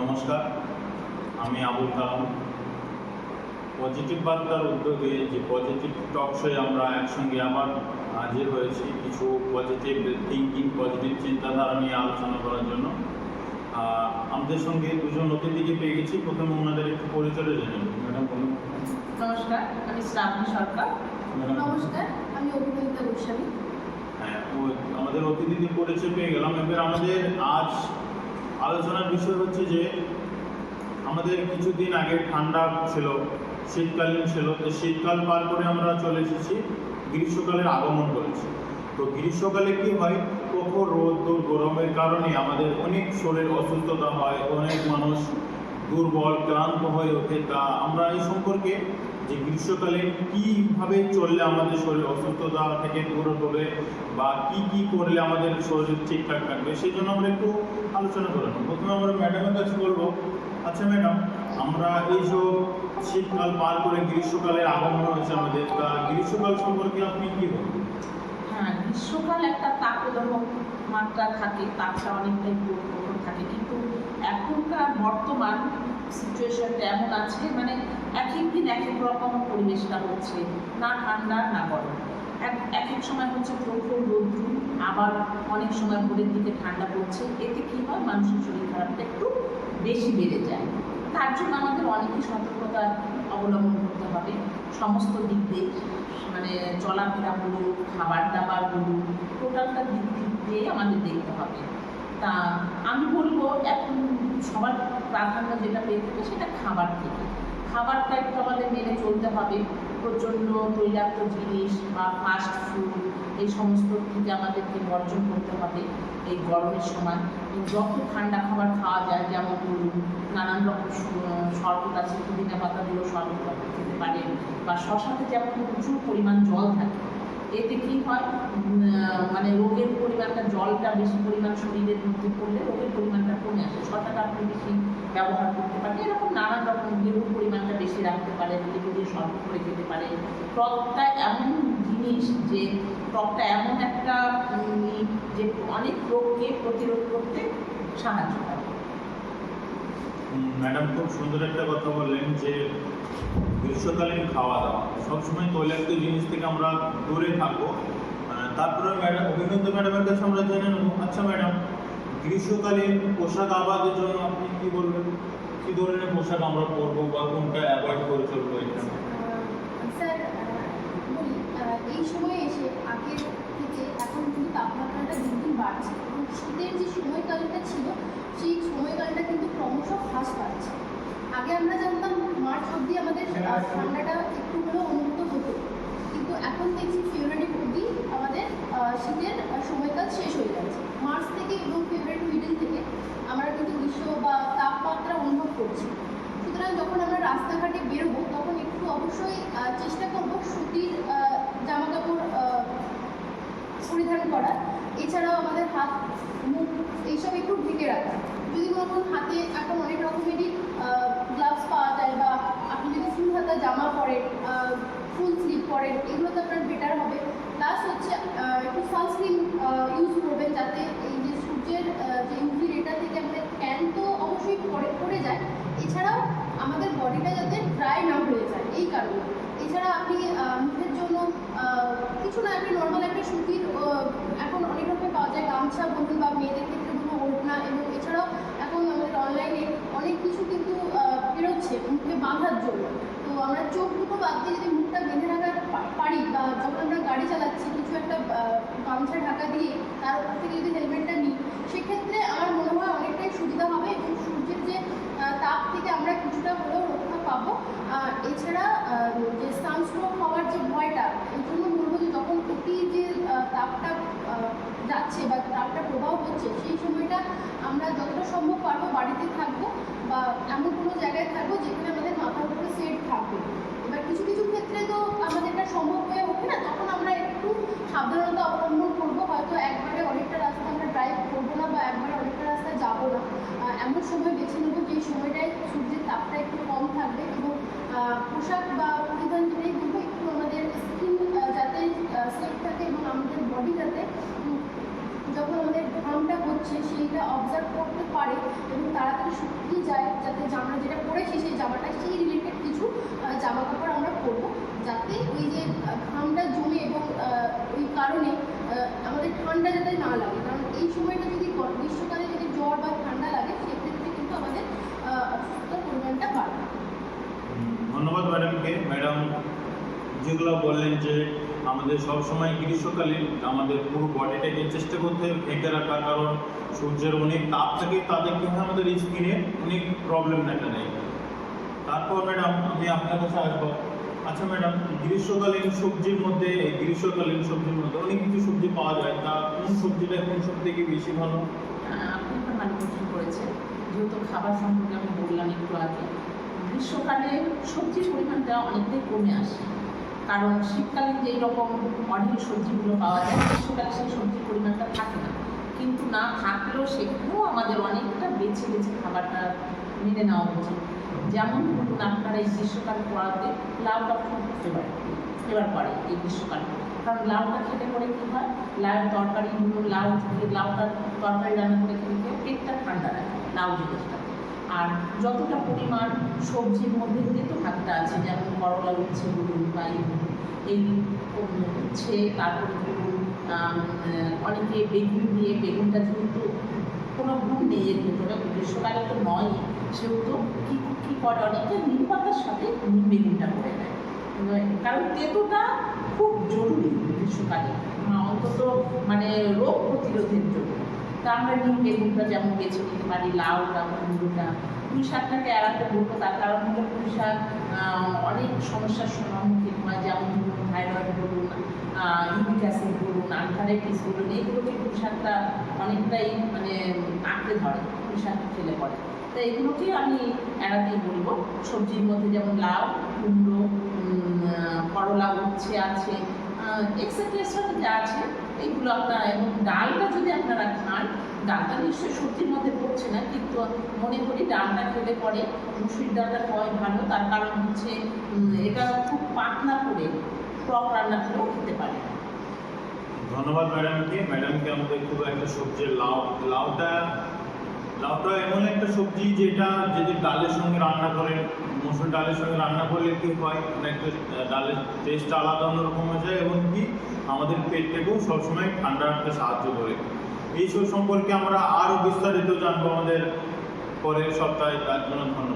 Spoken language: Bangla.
নমস্কার। আমি আবুল কালাম। পজিটিভ বার্তার উদ্যোগে যে পজিটিভ টক শোয়ে আমরা একসঙ্গে আবার হাজির হয়েছি কিছু পজিটিভ থিঙ্কিং পজিটিভ চিন্তাধারা নিয়ে আলোচনা করার জন্য। আমাদের সঙ্গে দুজন অতিথিকে পেয়ে গেছি। প্রথমে ওনাদের একটু পরিচয় জেনে নেব ম্যাডাম বলুন। নমস্কার আমি শ্রাবণী সরকার। নমস্কার আমি অভিনন্দিতা গোস্বামী। হ্যাঁ আমাদের অতিথিদের পরিচয় পেয়ে গেলাম। এবার আমাদের আজ আলোচনার বিষয় হচ্ছে যে, আমাদের কিছুদিন আগে ঠান্ডা ছিল, শীতকালীন ছিল, তো শীতকাল পার করে আমরা চলে এসেছি গ্রীষ্মকালের আগমন করেছি তো গ্রীষ্মকালে কি হয়? প্রখর রোদ দূর গরমের কারণে আমাদের অনেক শরীর অসুস্থতা হয়, অনেক মানুষ দুর্বল, ক্লান্ত হয়ে ওঠে। তা আমরা এই সম্পর্কে যে গ্রীষ্মকালে কীভাবে চললে আমাদের শরীর অসুস্থতা থেকে দূর হবে বা কি কি করলে আমাদের শরীর ঠিকঠাক থাকবে, সেই জন্য আমরা একটু আলোচনা করে নেব। প্রথমে আমরা ম্যাডামের কাছে বলব আচ্ছা ম্যাডাম আমরা এই যে শীতকাল পার করে গ্রীষ্মকালের আগমন হয়েছে আমাদের, তা গ্রীষ্মকাল সম্পর্কে আপনি কী বলবেন? হ্যাঁ গ্রীষ্মকাল একটা তাপদাহ মাত্রা থাকে, তাপটা অনেকটাই থাকে। কিন্তু এখনকার বর্তমান সিচুয়েশনটা এমন আছে? মানে এক এক দিন এক এক রকম পরিবেশটা হচ্ছে, না ঠান্ডা, না গরম। এক এক সময় হচ্ছে প্রখর রৌদ্র, আবার অনেক সময় ভোরের দিকে ঠান্ডা পড়ছে। এতে কী হয়? মানুষের শরীর খারাপটা একটু বেশি বেড়ে যায়। তার জন্য আমাদের অনেকই সতর্কতা অবলম্বন করতে হবে। সমস্ত দিক দিয়ে মানে চলাফেরা বলুন, খাবার দাবার বলুন টোটালটা দিক দিক দিয়ে আমাদের দেখতে হবে। তা আমি বলব এখন সবার প্রাধান্য যেটা পেয়ে থাকে সেটা খাবার থেকে। খাবারটা একটু আমাদের মেনে চলতে হবে। প্রচণ্ড তৈলাক্ত জিনিস বা ফাস্ট ফুড এই সমস্ত থেকে আমাদেরকে বর্জন করতে হবে এই গরমের সময়। যত ঠান্ডা খাবার খাওয়া যায়, যেমন ধরুন নানান রকম শরবত আছে, পুদিনা পাতা দিয়েও শরবত খেতে পারেন বা শশাতে যেমন প্রচুর পরিমাণ জল থাকে এতে কি হয়? মানে রোগের পরিমাণটা, জলটা বেশি পরিমাণ শরীরের মধ্যে পড়লে রোগের পরিমাণটা কমে আসে। শশাটা আপনি বেশি ব্যবহার করতে পারেন। এরকম নানান রকম লেবুর পরিমাণটা বেশি রাখতে পারেন লেবু দিয়ে শরবত করে খেতে পারেন। টকটা এমন জিনিস যে, টকটা এমন একটা যে অনেক রোগকে প্রতিরোধ করতে সাহায্য করে। ম্যাডাম খুব সুন্দর একটা কথা বললেন যে গ্রীষ্মকালীন খাওয়া দাওয়া। সবসময় তৈলাক্ত জিনিস থেকে আমরা দূরে থাকব। তারপরে ম্যাডাম অভিনন্দন ম্যাডামের কাছে আমরা জেনে নেব। আচ্ছা ম্যাডাম গ্রীষ্মকালীন পোশাক আবাদের জন্য আপনি কি বলবেন? কি ধরনের পোশাক আমরা পরবো বা কোনটা অ্যাভয়েড করে চলবো আহ, এই সময়ে এসে আগের থেকে এখন কিন্তু তাপমাত্রাটা দিন দিন বাড়ছে। শীতের যে সময়কালটা ছিল সেই সময়কালটা কিন্তু ক্রমশ হ্রাস পাচ্ছে। আগে আমরা জানতাম মার্চ অবধি আমাদের ঠান্ডাটা একটু হলেও অনুভূত হতো। কিন্তু এখন দেখছি ফেব্রুয়ারি অবধি আমাদের শীতের সময়কাল শেষ হয়ে যাচ্ছে মার্চ থেকে এবং ফেব্রুয়ারি মিডিল থেকে আমরা কিন্তু গ্রীষ্ম বা তাপমাত্রা অনুভব করছি। সুতরাং যখন আমরা রাস্তাঘাটে বেরোবো তখন একটু অবশ্যই চেষ্টা করব সুতির জামা কাপড় পরিধান করা। এছাড়াও আমাদের হাত, মুখ, এইসব একটু ঢেকে রাখা। যদি ধরুন হাতে এখন অনেক রকমেরই গ্লাভস পাওয়া যায় বা আপনি যদি ফুল হাতা জামা পরেন ফুল স্লিভ পরেন, এগুলো তো আপনার বেটার হবে। প্লাস হচ্ছে একটু সানস্ক্রিন ইউজ করবেন যাতে এই যে সূর্যের যে ইউভি রেটা থেকে আমাদের ট্যান তো অবশ্যই পরে পড়ে যায়। এছাড়াও আমাদের বডিটা যাতে ড্রাই না হয়ে যায়, এই কারণে। এছাড়া আপনি মুখের জন্য কিছু না, আপনি নর্মাল একটা সুতির আহ, এখন অনেক রকমের পাওয়া যায় গামছা বলুন বা মেয়েদের ক্ষেত্রে বলুন ওড়না এবং এছাড়াও এখন আমাদের অনলাইনে অনেক কিছু কিন্তু আহ, বেরোচ্ছে মুখে বাঁধার জন্য। তো আমরা চোখ দুটো বাদ দিয়ে যদি মুখটা বেঁধে রাখার পারি, বা যখন আমরা গাড়ি চালাচ্ছি, কিছু একটা গামছা, ঢাকা দিয়ে তার থেকে যদি হেলমেটটা নিই, সেক্ষেত্রে আমার মনে হয় অনেকটাই সুবিধা হবে এবং সূর্যের যে তাপ থেকে আমরা কিছুটা হলেও রক্ষা পাবো। এছাড়া যে সানস্ট্রোক হওয়ার যে ভয়টা, এই জন্য বলব যে যখন অতি যে তাপটা যাচ্ছে বা তাপটা প্রবাহ হচ্ছে, সেই সময়টা আমরা যতটা সম্ভব পারব বাড়িতে থাকব বা এমন কোনো জায়গায় থাকব যেখানে সেট থাকে। এবার কিছু কিছু ক্ষেত্রে তো আমাদের এটা সম্ভব হয়ে ওঠে না, তখন আমরা একটু সাবধানতা অবলম্বন করব, হয়তো একবারে অনেকটা রাস্তা আমরা ড্রাইভ করব না বা একবারে অনেকটা রাস্তায় যাব না। এমন সময় বেছে নেব যে সময়টায় সূর্যের তাপটা একটু কম থাকবে এবং পোশাক বা পরিধান যেটাই বলব একটু আমাদের স্কিন যাতে সেফ থাকে এবং আমাদের বডি যাতে যখন আমাদের ঘামটা হচ্ছে সেইটা অবজার্ভ করতে পারে এবং তাড়াতাড়ি শুকিয়ে যায়, যাতে আমরা যেটা পরেছি সেই জামাটা সেই রিলেটেড কিছু জামা কাপড় আমরা পরবো। যাতে ওই যে ঘামটা জমে এবং ওই কারণে আমাদের ঠান্ডা যাতে না লাগে। কারণ এই সময়টা যদি গ্রীষ্মকালে যদি জ্বর বা ঠান্ডা লাগে, সেক্ষেত্রে কিন্তু আমাদের অসুস্থতার পরিমাণটা বাড়বে। ধন্যবাদ ম্যাডামকে। ম্যাডাম যেগুলো বললেন যে, আমাদের সবসময় গ্রীষ্মকালীন, আমাদের পুরো বডিটাকে চেষ্টা করতে হবে, ঢেকে রাখার কারণ সূর্যের অনেক তাপ থেকে তাদের কিন্তু আমাদের স্কিনে অনেক প্রবলেম দেখা দেয়। তারপর ম্যাডাম আমি আপনার কাছে আসব। আচ্ছা ম্যাডাম গ্রীষ্মকালীন সবজির মধ্যে, গ্রীষ্মকালীন সবজির মধ্যে অনেক কিছু সবজি পাওয়া যায়। তা কোন সবজিটা কোন সব থেকে বেশি ভালো? আপনি একটা ভালো প্রশ্ন করেছেন। যেহেতু খাবার সম্পর্কে আমি বললাম একটু আগে, গ্রীষ্মকালে সবজির পরিমাণটা অনেকটাই কমে আসে। কারণ শীতকালে যেই রকম অনেক সবজিগুলো পাওয়া যায়, গ্রীষ্মকালে সেই সবজির পরিমাণটা থাকে না। কিন্তু না থাকলেও সেখানেও আমাদের অনেকটা বেছে বেছে খাবারটা মেনে নেওয়া উচিত। যেমন ধরুন আপনারা এই গ্রীষ্মকাল পড়াতে লাউটা খুব ফেভার ফেভার করে এই গ্রীষ্মকালে। কারণ লাউটা খেতে পরে কী হয়? লাউ তরকারি, লাউ লাউটা তরকারি রান্না করে খেয়ে পেটটা ঠান্ডা রাখে লাউ জিনিসটা আর যতটা পরিমাণ সবজির মধ্যে তেতো ভাগটা আছে, যেমন করলা, উচ্ছে বলুন বা এই উচ্ছে তারপরে অনেকে বেগুন দিয়ে, বেগুনটা যেহেতু কোনো গুণ নেই এর ভিতরে তো নয় সেহেতু কী কী করে? অনেকে নিম পাতার সাথে বেগুনটা করে দেয় কারণ তেতোটা খুব জরুরি গ্রীষ্মকালে। অন্তত মানে রোগ প্রতিরোধের জন্য। তা আমরা নিম বেগুনটা যেমন বেছে নিতে পারি, লাউটা, কুমড়োটা। পুঁই শাকটাকে এড়াতে বলব, তার কারণ হলো পুঁই শাক অনেক সমস্যার সম্মুখীন হয়। যেমন থাইরয়েড বলুন ইউরিক অ্যাসিড বলুন আলথারাইটিস বলুন এইগুলোকে পুঁই শাকটা অনেকটাই মানে আঁকড়ে ধরে পুঁই শাক খেলে পরে তো এগুলোকে আমি এড়াতেই বলব সবজির মধ্যে যেমন লাউ কুমড়ো করলা উচ্ছে আছে এক্সেট্রা যা আছে এইগুলো আপনারা এবং ডালটা যদি আপনারা খান, ডালটা নিশ্চয়ই সবজির মধ্যে পড়ছে না কিন্তু মনে করি ডালটা খেলে পরে মুসুরির ডালটা খাওয়াই ভালো তার কারণ হচ্ছে এটা খুব পাতলা করে টক রান্না করেও খেতে পারে। ধন্যবাদ ম্যাডামকে। ম্যাডামকে আমাদের খুব একটা সবজি লাউ, লাউটা লাউটা এমন একটা সবজি যেটা যদি ডালের সঙ্গে রান্না করেন, মসুর ডালের সঙ্গে রান্না করলে কি হয়? একটা ডালের টেস্ট আলাদা অন্যরকম হয়ে যায় এবং কি আমাদের পেটটাকেও সবসময় ঠান্ডা রাখতে সাহায্য করে। এই সব সম্পর্কে আমরা আরও বিস্তারিত জানব আমাদের পরের সপ্তাহে। তার জন্য ধন্যবাদ।